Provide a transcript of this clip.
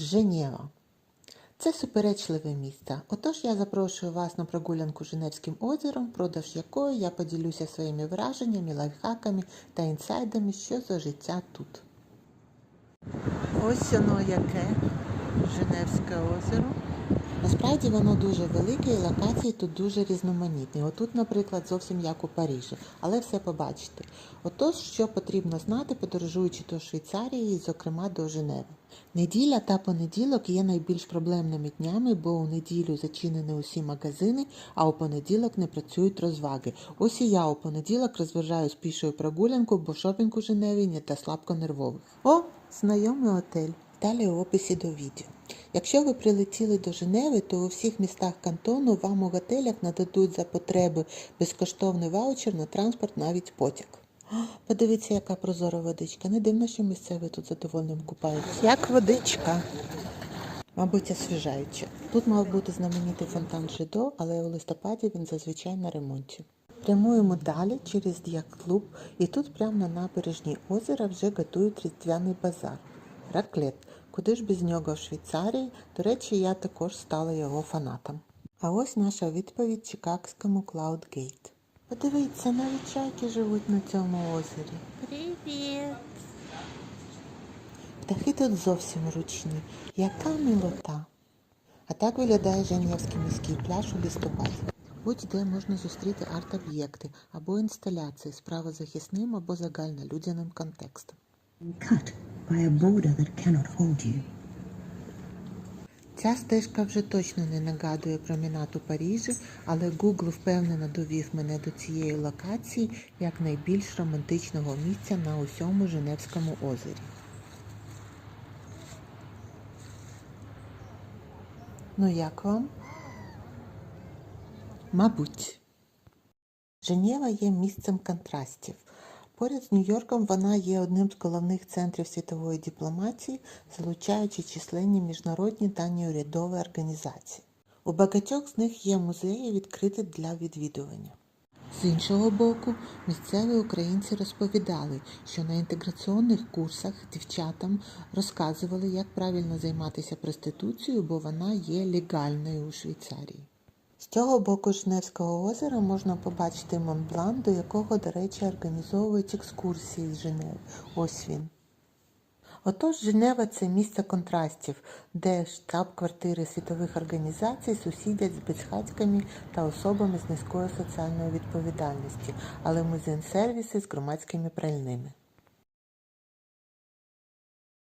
Женєва. Це суперечливе місце. Отож я запрошую вас на прогулянку Женевським озером, продовж якої я поділюся своїми враженнями, лайфхаками та інсайдами, що за життя тут. Ось воно яке Женевське озеро. Насправді воно дуже велике і локації тут дуже різноманітні. Отут, наприклад, зовсім як у Парижі, але все побачите. Отож, що потрібно знати, подорожуючи до Швейцарії, зокрема до Женеви. Неділя та понеділок є найбільш проблемними днями, бо у неділю зачинені усі магазини, а у понеділок не працюють розваги. Ось і я у понеділок розважаюсь пішою прогулянку, бо шопінг у Женеві не та слабко нервовий. О, знайомий отель. Далі у описі до відео. Якщо ви прилетіли до Женеви, то у всіх містах кантону вам у готелях нададуть за потреби безкоштовний ваучер на транспорт, навіть потяг. Подивіться, яка прозора водичка. Не дивно, що місцеві тут задовольним купаються. Як водичка. Мабуть, освіжаюча. Тут мав бути знаменитий фонтан Жидо, але у листопаді він зазвичай на ремонті. Прямуємо далі через діяк-клуб, і тут прямо на набережній озера вже готують різдвяний базар. Раклет. Куди ж без нього в Швейцарії? До речі, я також стала його фанатом. А ось наша відповідь Чикагському Клаудгейт. Подивіться, навіть чайки живуть на цьому озері. Привіт! Птахи тут зовсім ручні. Яка милота. А так виглядає Женєвський міський пляж у листопаді. Будь-де можна зустріти арт-об'єкти або інсталяції з правозахисним або загальнолюдяним контекстом. cut by a border that cannot hold you. Ця стежка вже точно не нагадує променад у Парижі, але Google впевнено довів мене до цієї локації як найбільш романтичного місця на усьому Женевському озері. Ну як вам? Мабуть. Женєва є місцем контрастів. Поряд з Нью-Йорком вона є одним з головних центрів світової дипломатії, залучаючи численні міжнародні та неурядові організації. У багатьох з них є музеї, відкриті для відвідування. З іншого боку, місцеві українці розповідали, що на інтеграційних курсах дівчатам розказували, як правильно займатися проституцією, бо вона є легальною у Швейцарії. З цього боку Женевського озера можна побачити Монблан, до якого, до речі, організовують екскурсії з Женеви. Ось він. Отож, Женева це місце контрастів, де штаб-квартири світових організацій сусідять з безхатьками та особами з низькою соціальною відповідальністю, а лимузин-сервіси з громадськими пральними.